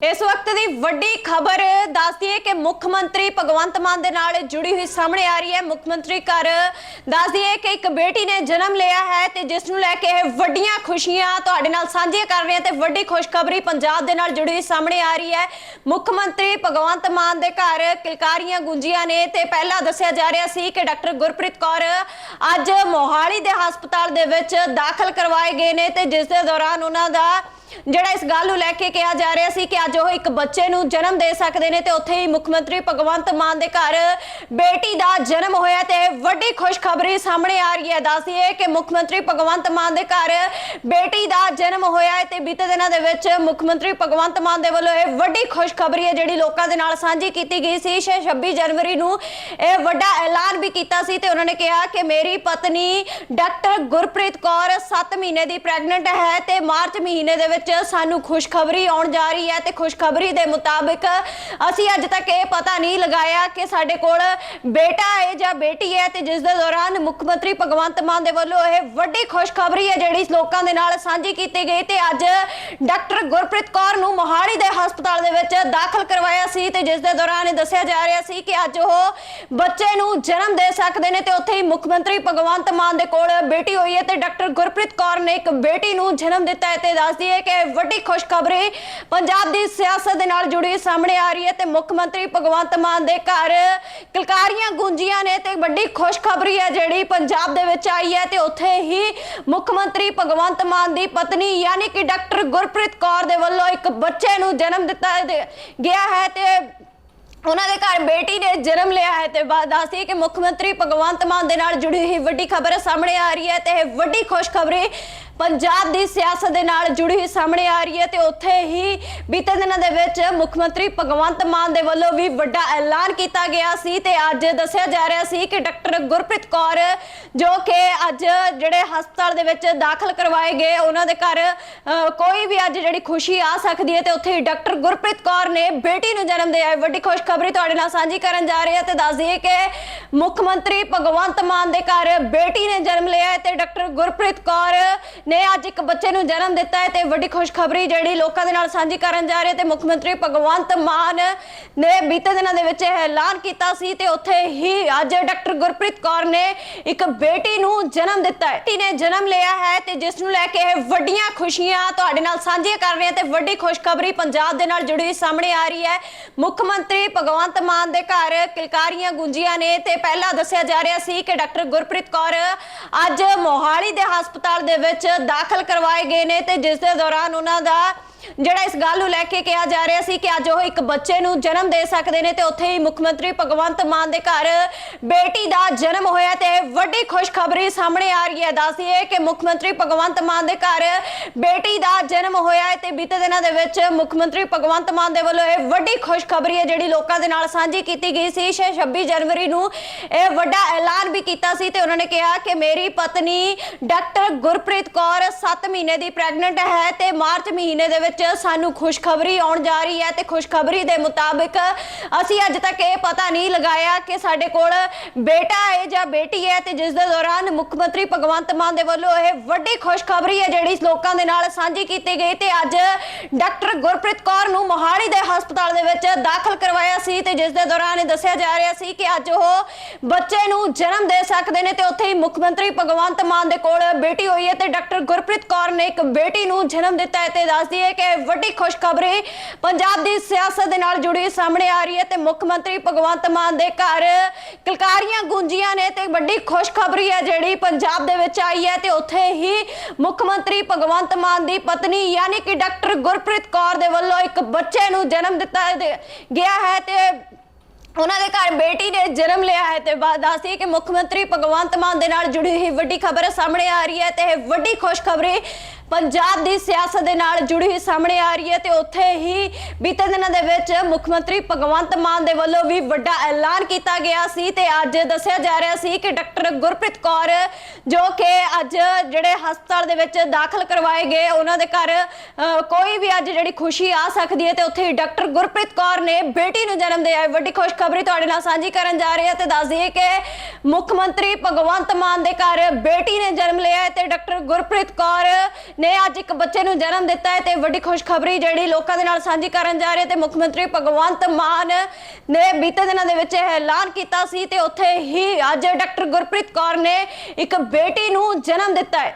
ਇਸ ਵਕਤ ਦੀ ਵੱਡੀ ਖਬਰ ਦੱਸਦੀ ਹੈ ਕਿ ਮੁੱਖ ਮੰਤਰੀ ਭਗਵੰਤ ਮਾਨ ਦੇ ਨਾਲ ਜੁੜੀ ਹੋਈ ਸਾਹਮਣੇ ਆ ਰਹੀ ਹੈ। ਮੁੱਖ ਮੰਤਰੀ ਘਰ ਦੱਸਦੀ ਹੈ ਕਿ ਇੱਕ ਬੇਟੀ ਨੇ ਜਨਮ ਲਿਆ ਹੈ ਤੇ ਜਿਸ ਨੂੰ ਲੈ ਕੇ ਇਹ ਵੱਡੀਆਂ ਖੁਸ਼ੀਆਂ ਤੁਹਾਡੇ ਨਾਲ ਸਾਂਝੀਆਂ ਕਰ ਰਹੇ ਹਾਂ ਤੇ ਵੱਡੀ ਖੁਸ਼ਖਬਰੀ ਪੰਜਾਬ ਦੇ ਨਾਲ ਜੁੜੀ ਹੋਈ ਸਾਹਮਣੇ ਆ ਰਹੀ ਹੈ। ਮੁੱਖ ਮੰਤਰੀ ਭਗਵੰਤ ਮਾਨ ਦੇ ਘਰ ਕਿਲਕਾਰੀਆਂ ਗੁੰਜੀਆਂ ਨੇ ਤੇ ਪਹਿਲਾਂ ਦੱਸਿਆ ਜਾ ਰਿਹਾ ਸੀ ਕਿ ਡਾਕਟਰ ਗੁਰਪ੍ਰੀਤ ਕੌਰ ਅੱਜ ਮੋਹਾਲੀ ਦੇ ਹਸਪਤਾਲ ਦੇ ਵਿੱਚ ਦਾਖਲ ਕਰਵਾਏ ਗਏ ਨੇ ਤੇ ਜਿਸ ਦੇ ਦੌਰਾਨ ਉਹਨਾਂ ਦਾ ਜਿਹੜਾ ਇਸ ਗੱਲ ਨੂੰ ਲੈ ਕੇ ਕਿਹਾ ਜਾ ਰਿਹਾ ਸੀ ਕਿ ਅੱਜ ਉਹ ਇੱਕ ਬੱਚੇ ਨੂੰ ਜਨਮ ਦੇ ਸਕਦੇ ਨੇ ਤੇ ਉੱਥੇ ਹੀ ਮੁੱਖ ਮੰਤਰੀ ਭਗਵੰਤ ਮਾਨ ਦੇ ਘਰ ਬੇਟੀ ਦਾ ਜਨਮ ਹੋਇਆ ਤੇ ਵੱਡੀ ਖੁਸ਼ਖਬਰੀ ਸਾਹਮਣੇ ਆ ਰਹੀ ਹੈ। ਦੱਸਦੀਏ ਕਿ ਮੁੱਖ ਮੰਤਰੀ ਭਗਵੰਤ ਮਾਨ ਦੇ ਘਰ ਬੇਟੀ ਦਾ ਜਨਮ ਹੋਇਆ ਹੈ ਤੇ ਬੀਤੇ ਦਿਨਾਂ ਦੇ ਵਿੱਚ ਮੁੱਖ ਮੰਤਰੀ ਭਗਵੰਤ ਮਾਨ ਦੇ ਵੱਲੋਂ ਇਹ ਵੱਡੀ ਖੁਸ਼ਖਬਰੀ ਹੈ ਜਿਹੜੀ ਲੋਕਾਂ ਦੇ ਨਾਲ ਸਾਂਝੀ ਕੀਤੀ ਗਈ ਸੀ। 26 ਜਨਵਰੀ ਨੂੰ ਇਹ ਵੱਡਾ ਐਲਾਨ ਵੀ ਕੀਤਾ ਸੀ ਤੇ ਉਹਨਾਂ ਨੇ ਕਿਹਾ ਕਿ ਮੇਰੀ ਪਤਨੀ ਡਾਕਟਰ ਗੁਰਪ੍ਰੀਤ ਕੌਰ 7 ਮਹੀਨੇ ਦੀ ਪ੍ਰੈਗਨੈਂਟ ਹੈ ਤੇ ਮਾਰਚ ਮਹੀਨੇ ਦੇ ਵਿੱਚ ਸਾਨੂੰ ਖੁਸ਼ਖਬਰੀ ਆਉਣ ਜਾ ਰਹੀ ਹੈ ਤੇ ਖੁਸ਼ਖਬਰੀ ਦੇ ਮੁਤਾਬਿਕ ਅਸੀਂ ਅੱਜ ਤੱਕ ਇਹ ਪਤਾ ਨਹੀਂ ਲਗਾਇਆ ਕਿ ਸਾਡੇ ਕੋਲ ਬੇਟਾ ਹੈ ਜਾਂ ਬੇਟੀ ਹੈ ਤੇ ਜਿਸ ਦੇ ਦੌਰਾਨ ਮੁੱਖ ਮੰਤਰੀ ਭਗਵੰਤ ਮਾਨ ਦੇ ਵੱਲੋਂ ਇਹ ਵੱਡੀ ਖੁਸ਼ਖਬਰੀ ਹੈ ਜਿਹੜੀ ਲੋਕਾਂ ਦੇ ਨਾਲ ਸਾਂਝੀ ਕੀਤੀ ਗਈ ਤੇ ਅੱਜ ਡਾਕਟਰ ਗੁਰਪ੍ਰੀਤ ਕੌਰ ਨੂੰ ਮੋਹਾਲੀ ਦੇ ਹਸਪਤਾਲ ਦੇ ਵਿੱਚ ਦਾਖਲ ਕਰਵਾਇਆ ਸੀ ਤੇ ਜਿਸ ਦੇ ਦੌਰਾਨ ਇਹ ਦੱਸਿਆ ਜਾ ਰਿਹਾ ਸੀ ਕਿ ਅੱਜ ਉਹ ਬੱਚੇ ਨੂੰ ਜਨਮ ਦੇ ਸਕਦੇ ਨੇ ਤੇ ਉੱਥੇ ਹੀ ਮੁੱਖ ਮੰਤਰੀ ਭਗਵੰਤ ਮਾਨ ਦੇ ਕੋਲ ਬੇਟੀ ਹੋਈ ਹੈ ਤੇ ਡਾਕਟਰ ਗੁਰਪ੍ਰੀਤ ਕੌਰ ਨੇ ਇੱਕ ਬੇਟੀ ਨੂੰ ਜਨਮ ਦਿੱਤਾ ਹੈ ਤੇ ਦੱਸਦੀ ਹੈ ਕਿ ਵੱਡੀ ਖੁਸ਼ਖਬਰੀ ਪੰਜਾਬ ਦੀ ਸਿਆਸਤ ਦੇ ਨਾਲ ਜੁੜੀ ਸਾਹਮਣੇ ਆ ਰਹੀ ਹੈ ਤੇ ਮੁੱਖ ਮੰਤਰੀ ਭਗਵੰਤ ਮਾਨ ਦੇ ਘਰ ਕਿਲਕਾਰੀਆਂ ਗੂੰਜੀਆਂ ਨੇ ਤੇ ਵੱਡੀ ਖੁਸ਼ਖਬਰੀ ਹੈ ਜਿਹੜੀ ਪੰਜਾਬ ਦੇ ਵਿੱਚ ਆਈ ਹੈ ਤੇ ਉੱਥੇ ਹੀ ਮੁੱਖ ਮੰਤਰੀ ਭਗਵੰਤ ਮਾਨ ਦੀ ਪਤਨੀ ਯਾਨੀ ਕਿ ਡਾਕਟਰ ਗੁਰਪ੍ਰੀਤ ਕੌਰ ਦੇ ਵੱਲੋਂ ਇੱਕ ਬੱਚੇ ਨੂੰ ਜਨਮ ਦਿੱਤਾ ਗਿਆ ਹੈ ਤੇ ਉਹਨਾਂ ਦੇ ਘਰ ਬੇਟੀ ਨੇ ਜਨਮ ਲਿਆ ਹੈ ਤੇ ਦੱਸਦੀ ਕਿ ਮੁੱਖ ਮੰਤਰੀ ਭਗਵੰਤ ਮਾਨ ਦੇ ਨਾਲ ਜੁੜੀ ਹੋਈ ਵੱਡੀ ਖਬਰ ਸਾਹਮਣੇ ਆ ਰਹੀ ਹੈ ਤੇ ਇਹ ਵੱਡੀ ਖੁਸ਼ਖਬਰੀ ਪੰਜਾਬ ਦੀ ਸਿਆਸਤ ਦੇ ਨਾਲ ਜੁੜੀ ਹੋਈ ਸਾਹਮਣੇ ਆ ਰਹੀ ਹੈ ਤੇ ਉੱਥੇ ਹੀ ਬੀਤੇ ਦਿਨਾਂ ਦੇ ਵਿੱਚ ਮੁੱਖ ਮੰਤਰੀ ਭਗਵੰਤ ਮਾਨ ਦੇ ਵੱਲੋਂ ਵੀ ਵੱਡਾ ਐਲਾਨ ਕੀਤਾ ਗਿਆ ਸੀ ਤੇ ਅੱਜ ਦੱਸਿਆ ਜਾ ਰਿਹਾ ਸੀ ਕਿ ਡਾਕਟਰ ਗੁਰਪ੍ਰੀਤ ਕੌਰ ਜੋ ਕਿ ਅੱਜ ਜਿਹੜੇ ਹਸਪਤਾਲ ਦੇ ਵਿੱਚ ਦਾਖਲ ਕਰਵਾਏ ਗਏ ਉਹਨਾਂ ਦੇ ਘਰ ਅ, ਕੋਈ ਵੀ ਅੱਜ ਜਿਹੜੀ ਖੁਸ਼ੀ ਆ ਸਕਦੀ ਹੈ ਤੇ ਉੱਥੇ ਹੀ ਡਾਕਟਰ ਗੁਰਪ੍ਰੀਤ ਕੌਰ ਨੇ ਬੇਟੀ ਨੂੰ ਜਨਮ ਦਿਆ। ਹੈ ਵੱਡੀ ਖੁਸ਼ਖਬਰੀ ਤੁਹਾਡੇ ਨਾਲ ਸਾਂਝੀ ਕਰਨ ਜਾ ਰਹੇ ਹਾਂ ਤੇ ਦੱਸ ਦਈਏ ਕਿ ਮੁੱਖ ਮੰਤਰੀ ਭਗਵੰਤ ਮਾਨ ਦੇ ਘਰ ਬੇਟੀ ਨੇ ਜਨਮ ਲਿਆ ਹੈ ਤੇ ਡਾਕਟਰ ਗੁਰਪ੍ਰੀਤ ਕੌਰ ਨੇ ਅੱਜ ਇੱਕ ਬੱਚੇ ਨੂੰ ਜਨਮ ਦਿੱਤਾ ਹੈ ਤੇ ਵੱਡੀ ਖੁਸ਼ਖਬਰੀ ਜਿਹੜੀ ਲੋਕਾਂ ਦੇ ਨਾਲ ਸਾਂਝੀ ਕਰਨ ਜਾ ਰਹੇ ਤੇ ਮੁੱਖ ਮੰਤਰੀ ਭਗਵੰਤ ਮਾਨ ਨੇ ਬੀਤੇ ਦਿਨਾਂ ਦੇ ਵਿੱਚ ਇਹ ਐਲਾਨ ਕੀਤਾ ਸੀ ਤੇ ਉੱਥੇ ਹੀ ਅੱਜ ਡਾਕਟਰ ਗੁਰਪ੍ਰੀਤ ਕੌਰ ਨੇ ਇੱਕ ਬੇਟੀ ਨੂੰ ਜਨਮ ਦਿੱਤਾ ਹੈ। ਨੇ ਜਨਮ ਲਿਆ ਹੈ ਤੇ ਜਿਸ ਨੂੰ ਲੈ ਕੇ ਇਹ ਵੱਡੀਆਂ ਖੁਸ਼ੀਆਂ ਤੁਹਾਡੇ ਨਾਲ ਸਾਂਝੀਆਂ ਕਰ ਰਹੇ ਹਾਂ ਤੇ ਵੱਡੀ ਖੁਸ਼ਖਬਰੀ ਪੰਜਾਬ ਦੇ ਨਾਲ ਜੁੜੀ ਹੋਈ ਸਾਹਮਣੇ ਆ ਰਹੀ ਹੈ। ਮੁੱਖ ਮੰਤਰੀ ਭਗਵੰਤ ਮਾਨ ਦੇ ਘਰ ਕਿਲਕਾਰੀਆਂ ਗੁੰਜੀਆਂ ਨੇ ਤੇ ਪਹਿਲਾਂ ਦੱਸਿਆ ਜਾ ਰਿਹਾ ਸੀ ਕਿ ਡਾਕਟਰ ਗੁਰਪ੍ਰੀਤ ਕੌਰ ਅੱਜ ਮੋਹਾਲੀ ਹਸਪਤਾਲ ਦੇ ਵਿੱਚ ਦਾਖਲ ਕਰਵਾਏ ਗਏ ਨੇ ਤੇ ਜਿਸ ਦੇ ਦੌਰਾਨ ਉਹਨਾਂ ਦਾ ਜਿਹੜਾ ਇਸ ਗੱਲ ਨੂੰ ਲੈ ਕੇ ਕਿਹਾ ਜਾ ਰਿਹਾ ਸੀ ਕਿ ਅੱਜ ਉਹ ਇੱਕ ਬੱਚੇ ਨੂੰ ਜਨਮ ਦੇ ਸਕਦੇ ਨੇ ਤੇ ਉੱਥੇ ਹੀ ਮੁੱਖ ਮੰਤਰੀ ਭਗਵੰਤ ਮਾਨ ਦੇ ਘਰ ਬੇਟੀ ਦਾ ਜਨਮ ਹੋਇਆ ਤੇ ਵੱਡੀ ਖੁਸ਼ਖਬਰੀ ਸਾਹਮਣੇ ਆ ਰਹੀ ਹੈ। ਦੱਸਦੀਏ ਕਿ ਮੁੱਖ ਮੰਤਰੀ ਭਗਵੰਤ ਮਾਨ ਦੇ ਘਰ ਬੇਟੀ ਦਾ ਜਨਮ ਹੋਇਆ ਤੇ ਬੀਤੇ ਦਿਨਾਂ ਦੇ ਵਿੱਚ ਮੁੱਖ ਮੰਤਰੀ ਭਗਵੰਤ ਮਾਨ ਦੇ ਵੱਲੋਂ ਇਹ ਵੱਡੀ ਖੁਸ਼ਖਬਰੀ ਹੈ ਜਿਹੜੀ ਲੋਕਾਂ ਦੇ ਨਾਲ ਸਾਂਝੀ ਕੀਤੀ ਗਈ ਸੀ। 26 ਜਨਵਰੀ ਨੂੰ ਇਹ ਵੱਡਾ ਐਲਾਨ ਵੀ ਕੀਤਾ ਸੀ ਤੇ ਉਹਨਾਂ ਨੇ ਕਿਹਾ ਕਿ ਮੇਰੀ ਪਤਨੀ ਡਾਕਟਰ ਗੁਰਪ੍ਰੀਤ ਕੌਰ 7 ਮਹੀਨੇ ਦੀ ਪ੍ਰੈਗਨੈਂਟ ਹੈ ਤੇ ਮਾਰਚ ਮਹੀਨੇ ਦੇ ਵਿੱਚ ਸਾਨੂੰ ਖੁਸ਼ਖਬਰੀ ਆਉਣ ਜਾ ਰਹੀ ਹੈ ਤੇ ਖੁਸ਼ਖਬਰੀ ਦੇ ਮੁਤਾਬਿਕ ਅਸੀਂ ਅੱਜ ਤੱਕ ਇਹ ਪਤਾ ਨਹੀਂ ਲਗਾਇਆ ਕਿ ਸਾਡੇ ਕੋਲ ਬੇਟਾ ਹੈ ਜਾਂ ਬੇਟੀ ਹੈ ਤੇ ਜਿਸ ਦੇ ਦੌਰਾਨ ਮੁੱਖ ਮੰਤਰੀ ਭਗਵੰਤ ਮਾਨ ਦੇ ਵੱਲੋਂ ਇਹ ਵੱਡੀ ਖੁਸ਼ਖਬਰੀ ਹੈ ਜਿਹੜੀ ਲੋਕਾਂ ਦੇ ਨਾਲ ਸਾਂਝੀ ਕੀਤੀ ਗਈ ਤੇ ਅੱਜ ਡਾਕਟਰ ਗੁਰਪ੍ਰੀਤ ਕੌਰ ਨੂੰ ਮੋਹਾਲੀ ਦੇ ਹਸਪਤਾਲ ਦੇ ਵਿੱਚ ਦਾਖਲ ਕਰਵਾਇਆ ਸੀ ਤੇ ਜਿਸ ਦੇ ਦੌਰਾਨ ਇਹ ਦੱਸਿਆ ਜਾ ਰਿਹਾ ਸੀ ਕਿ ਅੱਜ ਉਹ ਬੱਚੇ ਨੂੰ ਜਨਮ ਦੇ ਸਕਦੇ ਨੇ ਤੇ ਉੱਥੇ ਹੀ ਮੁੱਖ ਮੰਤਰੀ ਭਗਵੰਤ ਮਾਨ ਦੇ ਕੋਲ ਬੇਟੀ ਹੋਈ ਹੈ ਤੇ ਡਾਕਟਰ ਗੁਰਪ੍ਰੀਤ ਕੌਰ ਨੇ ਇੱਕ ਬੇਟੀ ਨੂੰ ਜਨਮ ਦਿੱਤਾ ਹੈ ਤੇ ਦੱਸਦੀ ਹੈ ਕਿ ਵੱਡੀ ਖੁਸ਼ਖਬਰੀ ਪੰਜਾਬ ਦੀ ਸਿਆਸਤ ਦੇ ਨਾਲ ਜੁੜੀ ਸਾਹਮਣੇ ਆ ਰਹੀ ਹੈ ਤੇ ਮੁੱਖ ਮੰਤਰੀ ਭਗਵੰਤ ਮਾਨ ਦੇ ਘਰ ਕਿਲਕਾਰੀਆਂ ਗੁੰਜੀਆਂ ਨੇ ਤੇ ਵੱਡੀ ਖੁਸ਼ਖਬਰੀ ਹੈ ਜਿਹੜੀ ਪੰਜਾਬ ਦੇ ਵਿੱਚ ਆਈ ਹੈ ਤੇ ਉੱਥੇ ਹੀ ਮੁੱਖ ਮੰਤਰੀ ਭਗਵੰਤ ਮਾਨ ਦੀ ਪਤਨੀ ਯਾਨੀ ਕਿ ਡਾਕਟਰ ਗੁਰਪ੍ਰੀਤ ਕੌਰ ਦੇ ਵੱਲੋਂ ਇੱਕ ਬੱਚੇ ਨੂੰ ਜਨਮ ਦਿੱਤਾ ਗਿਆ ਹੈ ਤੇ ਉਹਨਾਂ ਦੇ ਘਰ ਬੇਟੀ ਨੇ ਜਨਮ ਲਿਆ ਹੈ ਤੇ ਬਾਅਦ ਦੱਸਦੀ ਕਿ ਮੁੱਖ ਮੰਤਰੀ ਭਗਵੰਤ ਮਾਨ ਦੇ ਨਾਲ ਜੁੜੀ ਹੋਈ ਵੱਡੀ ਖਬਰ ਸਾਹਮਣੇ ਆ ਰਹੀ ਹੈ ਤੇ ਇਹ ਵੱਡੀ ਖੁਸ਼ਖਬਰੀ ਪੰਜਾਬ ਦੀ ਸਿਆਸਤ ਦੇ ਨਾਲ ਜੁੜੀ ਹੋਈ ਸਾਹਮਣੇ ਆ ਰਹੀ ਹੈ ਤੇ ਉੱਥੇ ਹੀ ਬੀਤੇ ਦਿਨਾਂ ਦੇ ਵਿੱਚ ਮੁੱਖ ਮੰਤਰੀ ਭਗਵੰਤ ਮਾਨ ਦੇ ਵੱਲੋਂ ਵੀ ਵੱਡਾ ਐਲਾਨ ਕੀਤਾ ਗਿਆ ਸੀ ਤੇ ਅੱਜ ਦੱਸਿਆ ਜਾ ਰਿਹਾ ਸੀ ਕਿ ਡਾਕਟਰ ਗੁਰਪ੍ਰੀਤ ਕੌਰ ਜੋ ਕਿ ਅੱਜ ਜਿਹੜੇ ਹਸਪਤਾਲ ਦੇ ਵਿੱਚ ਦਾਖਲ ਕਰਵਾਏ ਗਏ, ਉਹਨਾਂ ਦੇ ਘਰ ਕੋਈ ਵੀ ਅੱਜ ਜਿਹੜੀ ਖੁਸ਼ੀ ਆ ਸਕਦੀ ਹੈ ਤੇ ਉੱਥੇ ਹੀ ਡਾਕਟਰ ਗੁਰਪ੍ਰੀਤ ਕੌਰ ਨੇ ਬੇਟੀ ਨੂੰ ਜਨਮ ਦਿਆ ਹੈ ਵੱਡੀ ਖੁਸ਼ਖਬਰੀ ਤੁਹਾਡੇ ਨਾਲ ਸਾਂਝੀ ਕਰਨ ਜਾ ਰਹੇ ਹਾਂ ਤੇ ਦੱਸ ਦਈਏ ਕਿ ਮੁੱਖ ਮੰਤਰੀ ਭਗਵੰਤ ਮਾਨ ਦੇ ਘਰ ਬੇਟੀ ਨੇ ਜਨਮ ਲਿਆ ਹੈ ਤੇ ਡਾਕਟਰ ਗੁਰਪ੍ਰੀਤ ਕੌਰ ਨੇ ਅੱਜ ਇੱਕ ਬੱਚੇ ਨੂੰ ਜਨਮ ਦਿੱਤਾ ਹੈ ਤੇ ਵੱਡੀ ਖੁਸ਼ਖਬਰੀ ਜਿਹੜੀ ਲੋਕਾਂ ਦੇ ਨਾਲ ਸਾਂਝੀ ਕਰਨ ਜਾ ਰਹੇ ਤੇ ਮੁੱਖ ਮੰਤਰੀ ਭਗਵੰਤ ਮਾਨ ਨੇ ਬੀਤੇ ਦਿਨਾਂ ਦੇ ਵਿੱਚ ਇਹ ਐਲਾਨ ਕੀਤਾ ਸੀ ਤੇ ਉੱਥੇ ਹੀ ਅੱਜ ਡਾਕਟਰ ਗੁਰਪ੍ਰੀਤ ਕੌਰ ਨੇ ਇੱਕ ਬੇਟੀ ਨੂੰ ਜਨਮ ਦਿੱਤਾ ਹੈ।